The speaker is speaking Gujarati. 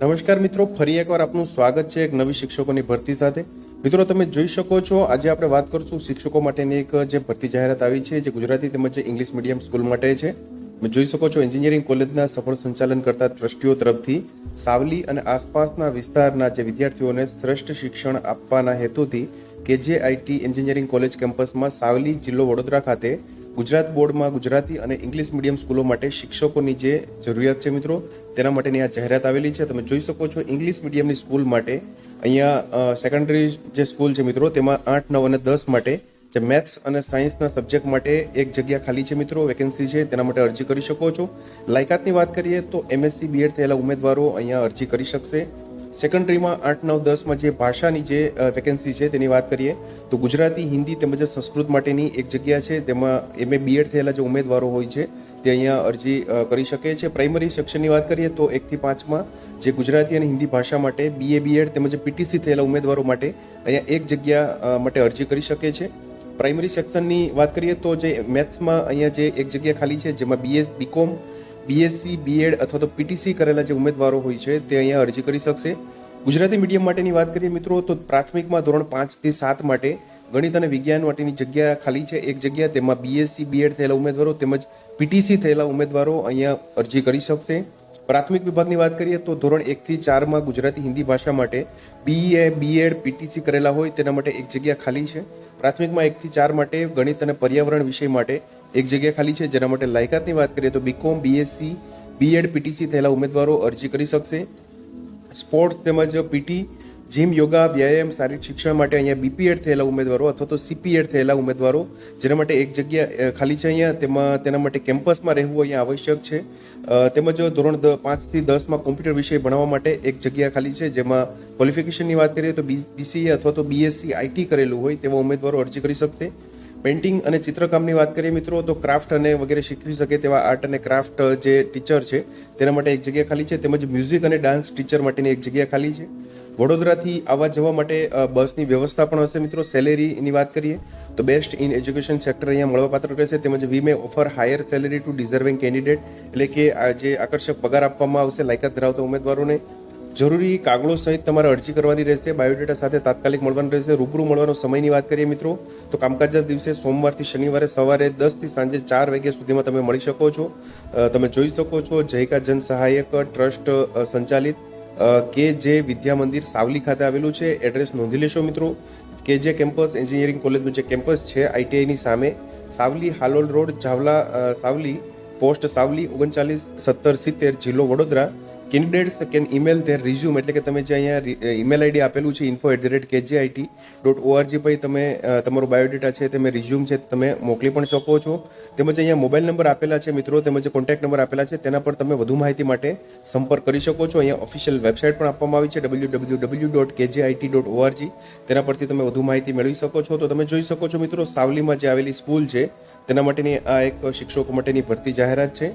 નમસ્કાર મિત્રો, ફરી એકવાર આપનું સ્વાગત છે એક નવી શિક્ષકોની ભરતી સાથે. મિત્રો, તમે જોઈ શકો છો, આજે આપણે વાત કરશું શિક્ષકો માટેની એક, જે ભરતી જાહેરાત આવી છે, જે ગુજરાતી તેમજ ઇંગ્લિશ મીડિયમ સ્કૂલ માટે છે. તમે જોઈ શકો છો, એન્જિનિયરિંગ કોલેજના સફળ સંચાલન કરતા ટ્રસ્ટીઓ તરફથી સાવલી અને આસપાસના વિસ્તારના જે વિદ્યાર્થીઓને શ્રેષ્ઠ શિક્ષણ આપવાના હેતુથી કેજે આઈટી એન્જિનિયરિંગ કોલેજ કેમ્પસમાં સાવલી જિલ્લો વડોદરા ખાતે ગુજરાત બોર્ડમાં ગુજરાતી અને ઇંગ્લિશ મીડિયમ સ્કૂલો માટે શિક્ષકોની જે જરૂરિયાત છે મિત્રો, તેના માટેની આ જાહેરાત આવેલી છે. તમે જોઈ શકો છો ઇંગ્લિશ મીડિયમની સ્કૂલ માટે અહીંયા સેકન્ડરી જે સ્કૂલ છે મિત્રો, તેમાં આઠ, નવ અને દસ માટે જે મેથ્સ અને સાયન્સના સબ્જેક્ટ માટે એક જગ્યા ખાલી છે મિત્રો વેકેન્સી છે, તેના માટે અરજી કરી શકો છો. લાયકાતની વાત કરીએ તો એમએસસી બીએડ થયેલા ઉમેદવારો અહીંયા અરજી કરી શકશે. સેકન્ડરીમાં આઠ, નવ, દસમાં જે ભાષાની જે વેકેન્સી છે તેની વાત કરીએ, તો ગુજરાતી, હિન્દી તેમજ સંસ્કૃત માટેની એક જગ્યા છે, તેમાં એમએ બીએડ થયેલા જે ઉમેદવારો હોય છે, તે અહીંયા અરજી કરી શકે છે. પ્રાઇમરી સેક્શનની વાત કરીએ, તો એકથી પાંચમાં જે ગુજરાતી અને હિન્દી ભાષા માટે બીએ બીએડ તેમજ પીટીસી થયેલા ઉમેદવારો માટે અહીંયા એક જગ્યા માટે અરજી કરી શકે છે. પ્રાઇમરી સેક્શનની વાત કરીએ, તો જે મેથ્સમાં અહીંયા જે એક જગ્યા ખાલી છે, જેમાં બીએસ બીકોમ બીએસસી બીએડ અથવા તો પીટીસી કરેલા જે ઉમેદવારો હોય છે, તે અહીંયા અરજી કરી શકશે. ગુજરાતી મીડિયમ માટેની વાત કરીએ મિત્રો, તો પ્રાથમિકમાં ધોરણ પાંચથી સાત માટે ગણિત અને વિજ્ઞાન માટેની જગ્યા ખાલી છે. એક જગ્યા તેમાં બીએસસી બીએડ થયેલા ઉમેદવારો તેમજ પીટીસી થયેલા ઉમેદવારો અહીંયા અરજી કરી શકશે. પ્રાથમિક વિભાગની વાત કરીએ તો ધોરણ એકથી ચારમાં ગુજરાતી હિન્દી ભાષા માટે બીએ બીએડ પીટીસી કરેલા હોય તેના માટે એક જગ્યા ખાલી છે. પ્રાથમિકમાં એકથી ચાર માટે ગણિત અને પર્યાવરણ વિષય માટે એક જગ્યા ખાલી છે. જેના માટે લાયકાતની વાત કરીએ તો બીકોમ બીએસસી બીએડ પીટીસી થયેલા ઉમેદવારો અરજી કરી શકશે. સ્પોર્ટ્સ તેમજ પીટી જીમ યોગા, વ્યાયામ, શારીરિક શિક્ષણ માટે અહીંયા બીપીએડ થયેલા ઉમેદવારો અથવા તો સીપીએડ થયેલા ઉમેદવારો, જેના માટે એક જગ્યા ખાલી છે અહીંયા, તેમાં, તેના માટે કેમ્પસમાં રહેવું અહીંયા આવશ્યક છે. તેમજ ધોરણ પાંચથી દસમાં કોમ્પ્યુટર વિષય ભણવા માટે એક જગ્યા ખાલી છે, જેમાં ક્વોલિફિકેશનની વાત કરીએ તો બીસીએ અથવા તો બીએસસી આઈટી કરેલું હોય તેવા ઉમેદવારો અરજી કરી શકશે. પેઇન્ટિંગ અને ચિત્રકામની વાત કરીએ મિત્રો, તો ક્રાફ્ટ અને વગેરે શીખવી શકે તેવા આર્ટ અને ક્રાફ્ટ, જે ટીચર છે, તેના માટે એક જગ્યા ખાલી છે. તેમજ મ્યુઝિક અને ડાન્સ ટીચર માટેની એક જગ્યા ખાલી છે. વડોદરાથી આવવા જવા માટે બસની વ્યવસ્થા પણ હશે મિત્રો. સેલેરીની વાત કરીએ, તો બેસ્ટ ઇન એજ્યુકેશન સેક્ટર અહીંયા મળવાપાત્ર રહેશે. તેમજ we may offer higher salary to deserving candidate, એટલે કે, આ જે આકર્ષક પગાર આપવામાં આવશે, લાયકાત ધરાવતા ઉમેદવારોને જરૂરી કાગળો સહિત તમારે અરજી કરવાની રહેશે, બાયોડેટા સાથે તાત્કાલિક મળવાનું રહેશે, રૂબરૂ મળવાનો સમયની વાત કરીએ મિત્રો, તો કામકાજના દિવસે સોમવારથી શનિવારે સવારે દસથી સાંજે ચાર વાગ્યા સુધીમાં તમે મળી શકો છો. તમે જોઈ શકો છો જયકા જન સહાયક ટ્રસ્ટ સંચાલિત કે જે વિદ્યા મંદિર સાવલી ખાતે આવેલું છે. એડ્રેસ નોંધી લેશો મિત્રો. કે જે કેમ્પસ, એન્જિનિયરિંગ કોલેજનું જે કેમ્પસ છે આઈટીઆઈની સામે, સાવલી હાલોલ રોડ જાવલા સાવલી, પોસ્ટ સાવલી, ઓગણચાલીસ, સત્તર સિત્તેર, જિલ્લો Vadodara candidates can email their resume એટલે કે તમે જે અહીંયા ઇમેલ આઈડી આપેલું છે info at the rate KGIT dot ORG પર તમે તમારો બાયોડેટા છે, તમે રિઝ્યુમ છે, તમે મોકલી પણ શકો છો. તેમજ અહીંયા મોબાઈલ નંબર આપેલા છે, મિત્રો, તેમજ કોન્ટેક્ટ નંબર આપેલા છે, તેના પર તમે વધુ માહિતી માટે સંપર્ક કરી શકો છો. અહીંયા ઓફિશિયલ વેબસાઇટ પણ આપવામાં આવી છે W W W dot KGIT dot ORG તેના પરથી તમે વધુ માહિતી મેળવી શકો છો. તો તમે જોઈ શકો છો, મિત્રો, સાવલીમાં જે આવેલી સ્કૂલ છે, તેના માટેની આ એક શિક્ષકો માટેની ભરતી જાહેરાત છે.